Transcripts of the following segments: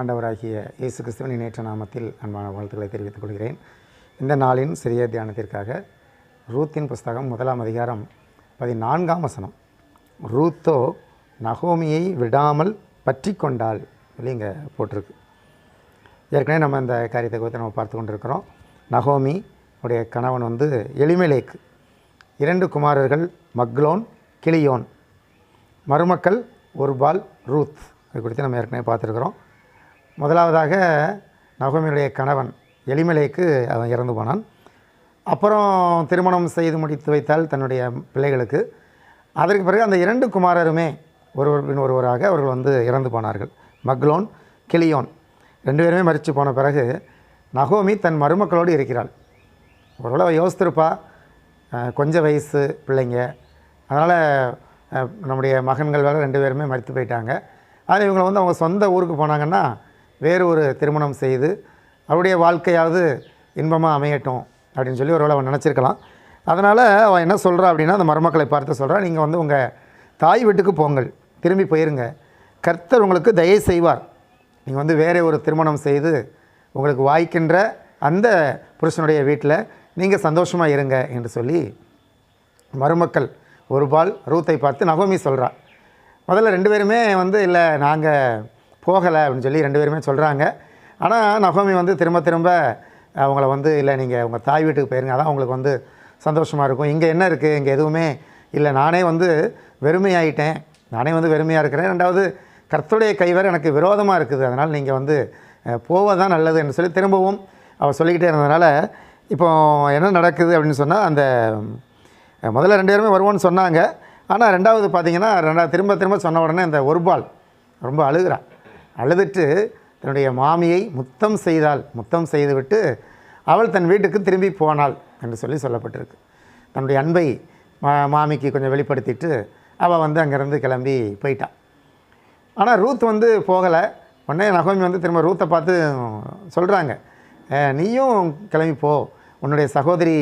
ஆண்டவராகிய இயேசு கிறிஸ்துவின் நேற்ற நாமத்தில் அன்பான வாழ்த்துக்களை தெரிவித்துக் கொள்கிறேன். இந்த நாளின் சிறிய தியானத்திற்காக ரூத்தின் புஸ்தகம் முதலாம் அதிகாரம் பதினான்காம் வசனம். ரூத்தோ நகோமியை விடாமல் பற்றி கொண்டாள் சொல்லி இங்கே போட்டிருக்கு. ஏற்கனவே நம்ம இந்த காரியத்தை குறித்து நம்ம பார்த்து கொண்டிருக்கிறோம். நகோமி உடைய கணவன் வந்து எளிமலேக்கு இரண்டு குமாரர்கள் மக்லோன் கிளியோன். மருமக்கள் ஒருபால் ரூத். அது குறித்து நம்ம ஏற்கனவே பார்த்துருக்குறோம். முதலாவதாக நகோமியுடைய கணவன் எளிமலைக்கு அவன் இறந்து போனான். அப்புறம் திருமணம் செய்து முடித்து வைத்தால் தன்னுடைய பிள்ளைகளுக்கு. அதற்கு பிறகு அந்த இரண்டு குமாரருமே ஒருவர் பின் ஒருவராக அவர்கள் வந்து இறந்து போனார்கள். மக்லோன் கிளியோன் ரெண்டு பேருமே மறித்து போன பிறகு நகோமி தன் மருமக்களோடு இருக்கிறாள். ஓரளவு யோசித்திருப்பா அஹ், கொஞ்ச வயசு பிள்ளைங்க. அதனால் நம்முடைய மகன்கள் வேறு ரெண்டு பேருமே மறித்து போயிட்டாங்க. அதில் இவங்களை வந்து அவங்க சொந்த ஊருக்கு போனாங்கன்னா வேறு ஒரு திருமணம் செய்து அவருடைய வாழ்க்கையாவது இன்பமாக அமையட்டும் அப்படின்னு சொல்லி ஒருவேளை அவன் நினச்சிருக்கலாம். அதனால் அவன் என்ன சொல்கிறா அப்படின்னா அந்த மருமக்களை பார்த்து சொல்கிறா நீங்கள் வந்து உங்கள் தாய் வீட்டுக்கு போங்கள். திரும்பி போயிருங்க. கர்த்தர் உங்களுக்கு தயை செய்வார். நீங்கள் வந்து வேறே ஒரு திருமணம் செய்து உங்களுக்கு வாய்க்கின்ற அந்த புருஷனுடைய வீட்டில் நீங்கள் சந்தோஷமாக இருங்க என்று சொல்லி மருமக்கள் ஒரு பால் ரூத்தை பார்த்து நவமி சொல்கிறா முதல்ல ரெண்டு பேருமே வந்து இல்லை நாங்கள் போகலை அப்படின்னு சொல்லி ரெண்டு பேருமே சொல்கிறாங்க. ஆனால் நகோமி வந்து திரும்ப திரும்ப அவங்கள வந்து இல்லை நீங்கள் உங்கள் தாய் வீட்டுக்கு போயிருங்க. அதான் உங்களுக்கு வந்து சந்தோஷமாக இருக்கும். இங்கே என்ன இருக்குது? இங்கே எதுவுமே இல்லை. நானே வந்து வெறுமையாயிட்டேன். நானே வந்து வெறுமையாக இருக்கிறேன். ரெண்டாவது கர்த்தருடைய கைவர் எனக்கு விரோதமாக இருக்குது. அதனால் நீங்கள் வந்து போவதான் நல்லது என்று சொல்லி திரும்பவும் அவள் சொல்லிக்கிட்டே இருந்ததுனால இப்போ என்ன நடக்குது அப்படின்னு சொன்னால் அந்த முதல்ல ரெண்டு பேருமே வருவோன்னு சொன்னாங்க. ஆனால் ரெண்டாவது பார்த்தீங்கன்னா ரெண்டாவது திரும்ப திரும்ப சொன்ன உடனே இந்த ஒரு பால் ரொம்ப அழுகிறான் அழுதுட்டு தன்னுடைய மாமியை முத்தம் செய்தாள். முத்தம் செய்துவிட்டு அவள் தன் வீட்டுக்கு திரும்பி போனாள் என்று சொல்லி சொல்லப்பட்டிருக்கு. தன்னுடைய அன்பை மா மாமிக்கு கொஞ்சம் வெளிப்படுத்திட்டு அவள் வந்து அங்கேருந்து கிளம்பி போயிட்டாள் ஆனால் ரூத் வந்து போகலை. உடனே நகோமி வந்து திரும்ப ரூத்தை பார்த்து சொல்கிறாங்க நீயும் கிளம்பி போ. உன்னுடைய சகோதரி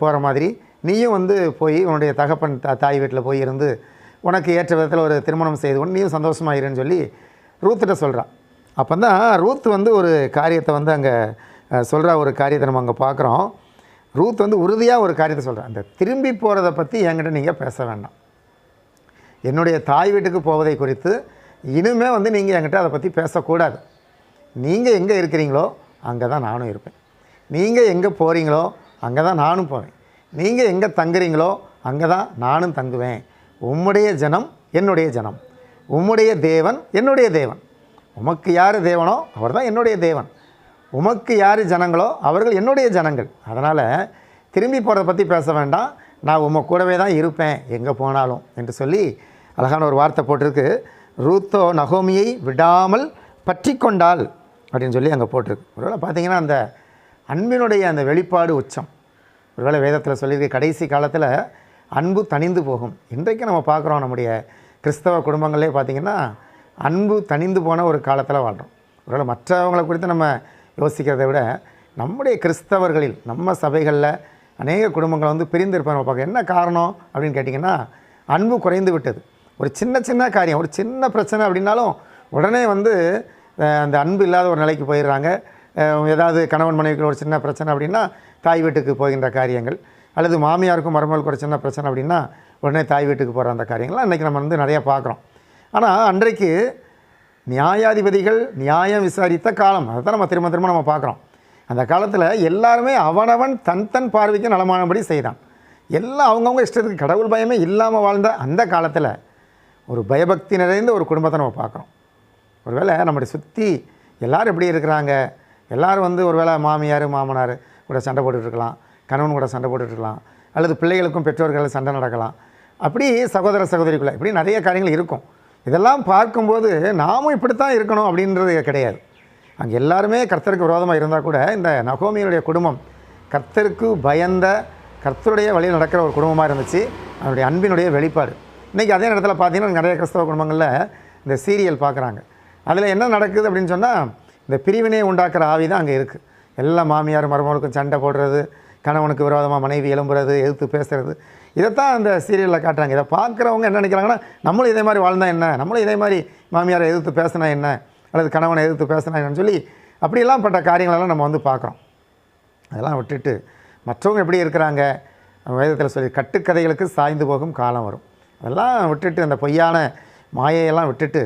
போகிற மாதிரி. நீயும் வந்து போய் உன்னுடைய தகப்பன் தா தாய் வீட்டில் போய் இருந்து உனக்கு ஏற்ற விதத்தில் ஒரு திருமணம் செய்து கொண்டு நீயும் சந்தோஷமாக இருன்னு சொல்லி ரூத்திட்ட சொல்கிறான் அப்போ தான் ரூத் வந்து ஒரு காரியத்தை வந்து அங்கே சொல்கிற ஒரு காரியத்தை நம்ம அங்கே பார்க்குறோம் ரூத் வந்து உறுதியாக ஒரு காரியத்தை சொல்கிறேன் அந்த திரும்பி போகிறத பற்றி என்கிட்ட நீங்கள் பேச வேண்டாம். என்னுடைய தாய் வீட்டுக்கு போவதை குறித்து இனிமே வந்து நீங்கள் என்கிட்ட அதை பற்றி பேசக்கூடாது. நீங்கள் எங்கே இருக்கிறீங்களோ அங்கே தான் நானும் இருப்பேன். நீங்கள் எங்கே போகிறீங்களோ அங்கே தான் நானும் போவேன். நீங்கள் எங்கே தங்குறீங்களோ அங்கே தான் நானும் தங்குவேன். உம்முடைய ஜனம் என்னுடைய ஜனம். உம்முடைய தேவன் என்னுடைய தேவன். உமக்கு யார் தேவனோ அவர் தான் என்னுடைய தேவன். உமக்கு யார் ஜனங்களோ அவர்கள் என்னுடைய ஜனங்கள். அதனால் திரும்பி போகிறத பற்றி பேச வேண்டாம். நான் உம கூடவே தான் இருப்பேன். எங்கே போனாலும் என்று சொல்லி அழகான ஒரு வார்த்தை போட்டிருக்கு. ரூத்தோ நகோமியை விடாமல் பற்றி கொண்டாள் அப்படின்னு சொல்லி அங்கே போட்டிருக்கு. ஒருவேளை பார்த்தீங்கன்னா அந்த அன்பினுடைய அந்த வெளிப்பாடு உச்சம். ஒருவேளை வேதத்தில் சொல்லியிருக்க கடைசி காலத்தில் அன்பு தணிந்து போகும். இன்றைக்கு நம்ம பார்க்குறோம் நம்முடைய கிறிஸ்தவ குடும்பங்களே பார்த்திங்கன்னா அன்பு தணிந்து போன ஒரு காலத்தில் வாழ்கிறோம் ஒருவேளை மற்றவங்களை குறித்து நம்ம யோசிக்கிறதை விட நம்முடைய கிறிஸ்தவர்களில் நம்ம சபைகளில் அநேக குடும்பங்கள் வந்து பிரிந்திருப்பாங்க பார்க்க என்ன காரணம் அப்படின்னு கேட்டிங்கன்னா அன்பு குறைந்து விட்டது. ஒரு சின்ன சின்ன காரியம் ஒரு சின்ன பிரச்சனை அப்படின்னாலும் உடனே வந்து அந்த அன்பு இல்லாத ஒரு நிலைக்கு போயிடுறாங்க. ஏதாவது கணவன் மனைவிக்கு ஒரு சின்ன பிரச்சனை அப்படின்னா தாய் வீட்டுக்கு போகின்ற காரியங்கள். அல்லது மாமியாருக்கும் மருமகளுக்கு ஒரு சின்ன பிரச்சனை அப்படின்னா உடனே தாய் வீட்டுக்கு போகிற அந்த காரியங்கள்லாம் இன்றைக்கி நம்ம வந்து நிறையா பார்க்குறோம். ஆனால் அன்றைக்கு நியாயாதிபதிகள் நியாயம் விசாரித்த காலம் அதை தான் நம்ம திரும்ப திரும்ப நம்ம பார்க்குறோம். அந்த காலத்தில் எல்லாருமே அவனவன் தன் தன் பார்வைக்கு நலமானபடி செய்தான். எல்லாம் அவங்கவுங்க இஷ்டத்துக்கு கடவுள் பயமே இல்லாமல் வாழ்ந்த அந்த காலத்தில் ஒரு பயபக்தி நிறைந்த ஒரு குடும்பத்தை நம்ம பார்க்குறோம். ஒருவேளை நம்மளை சுற்றி எல்லாரும் எப்படி இருக்கிறாங்க? எல்லாரும் வந்து ஒருவேளை மாமியார் மாமனார் கூட சண்டை போட்டுட்ருக்கலாம் கணவன் கூட சண்டை போட்டுட்ருக்கலாம் அல்லது பிள்ளைகளுக்கும் பெற்றோர்கள் சண்டை நடக்கலாம். அப்படி சகோதர சகோதரிக்குள்ள இப்படி நிறைய காரியங்கள் இருக்கும். இதெல்லாம் பார்க்கும்போது நாமும் இப்படித்தான் இருக்கணும் அப்படின்றது கிடையாது. அங்கே எல்லாருமே கர்த்தருக்கு விரோதமாக இருந்தால் கூட இந்த நகோமியினுடைய குடும்பம் கர்த்தருக்கு பயந்த கர்த்தருடைய வழியில் நடக்கிற ஒரு குடும்பமாக இருந்துச்சு. அதனுடைய அன்பினுடைய வெளிப்பாடு. இன்றைக்கி அதே நேரத்தில் பார்த்தீங்கன்னா நிறைய கிறிஸ்தவ குடும்பங்களில் இந்த சீரியல் பார்க்குறாங்க அதில் என்ன நடக்குது அப்படின்னு சொன்னால் இந்த பிரிவினையை உண்டாக்குற ஆவி தான் அங்கே இருக்குது எல்லா மாமியார் மருமகளுக்கும் சண்டை போடுறது கணவனுக்கு விரோதமாக மனைவி எழும்புறது எதிர்த்து பேசுகிறது இதைத்தான் அந்த சீரியலில் காட்டுறாங்க. இதை பார்க்குறவங்க என்ன நினைக்கிறாங்கன்னா நம்மளும் இதே மாதிரி வாழ்ந்தா என்ன? நம்மளும் இதே மாதிரி மாமியாரை எதிர்த்து பேசினா என்ன? அல்லது கணவனை எதிர்த்து பேசினா என்னன்னு சொல்லி அப்படியெல்லாம் பட்ட காரியங்களெல்லாம் நம்ம வந்து பார்க்குறோம். அதெல்லாம் விட்டுட்டு மற்றவங்க எப்படி இருக்கிறாங்க? வேதத்தில் சொல்லி கட்டுக்கதைகளுக்கு சாய்ந்து போகும் காலம் வரும். அதெல்லாம் விட்டுட்டு அந்த பொய்யான மாயையெல்லாம் விட்டுட்டு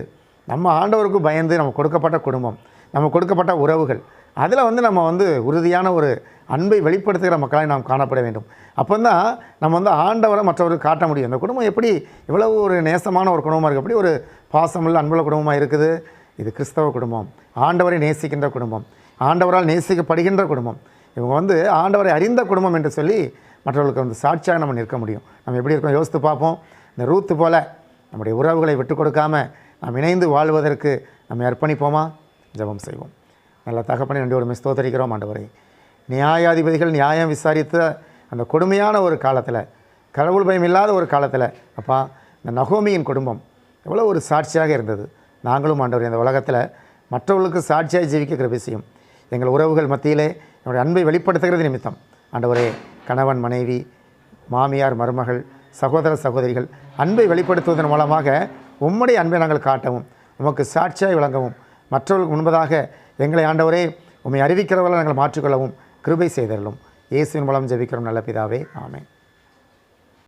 நம்ம ஆண்டவருக்கு பயந்து நம்ம கொடுக்கப்பட்ட குடும்பம் நம்ம கொடுக்கப்பட்ட உறவுகள் அதில் வந்து நம்ம வந்து உறுதியான ஒரு அன்பை வெளிப்படுத்துகிற மக்களாக நாம் காணப்பட வேண்டும். அப்போ தான் நம்ம வந்து ஆண்டவரை மற்றவருக்கு காட்ட முடியும். இந்த குடும்பம் எப்படி இவ்வளவு ஒரு நேசமான ஒரு குடும்பமாக இருக்குது எப்படி ஒரு பாசமுள்ள அன்புள்ள குடும்பமாக இருக்குது? இது கிறிஸ்தவ குடும்பம். ஆண்டவரை நேசிக்கின்ற குடும்பம். ஆண்டவரால் நேசிக்கப்படுகின்ற குடும்பம். இவங்க வந்து ஆண்டவரை அறிந்த குடும்பம் என்று சொல்லி மற்றவர்களுக்கு வந்து சாட்சியாக நம்ம நிற்க முடியும். நம்ம எப்படி இருக்கோம்? யோசித்து பார்ப்போம். இந்த ரூத்து போல நம்முடைய உறவுகளை விட்டு கொடுக்காம நாம் இணைந்து வாழ்வதற்கு நம்ம அர்ப்பணிப்போமா? ஜெபம் செய்வோம். நல்ல தகப்பனை நன்றி ஸ்தோத்தரிக்கிறோம். ஆண்டவரை நியாயாதிபதிகள் நியாயம் விசாரித்த அந்த கொடுமையான ஒரு காலத்தில் கடவுள் பயம் இல்லாத ஒரு காலத்தில் அப்பா இந்த நகோமியின் குடும்பம் எவ்வளோ ஒரு சாட்சியாக இருந்தது. நாங்களும் ஆண்டவர் இந்த உலகத்தில் மற்றவர்களுக்கு சாட்சியாக ஜீவிக்கிற விஷயம். எங்கள் உறவுகள் மத்தியிலே என்னுடைய அன்பை வெளிப்படுத்துகிறது நிமித்தம். ஆண்டவரே கணவன் மனைவி மாமியார் மருமகள் சகோதர சகோதரிகள் அன்பை வெளிப்படுத்துவதன் மூலமாக உம்முடைய அன்பை நாங்கள் காட்டவும் உமக்கு சாட்சியாய் விளங்கவும் மற்றவர்களுக்கு முன்பதாக எங்களை ஆண்டவரே உண்மை அறிவிக்கிறவர்களை நாங்கள் மாற்றிக்கொள்ளவும் கிருபை செய்தரலும் இயேசுவின் மூலம் ஜெபிக்கிறோம் நல்ல பிதாவே. ஆமேன்.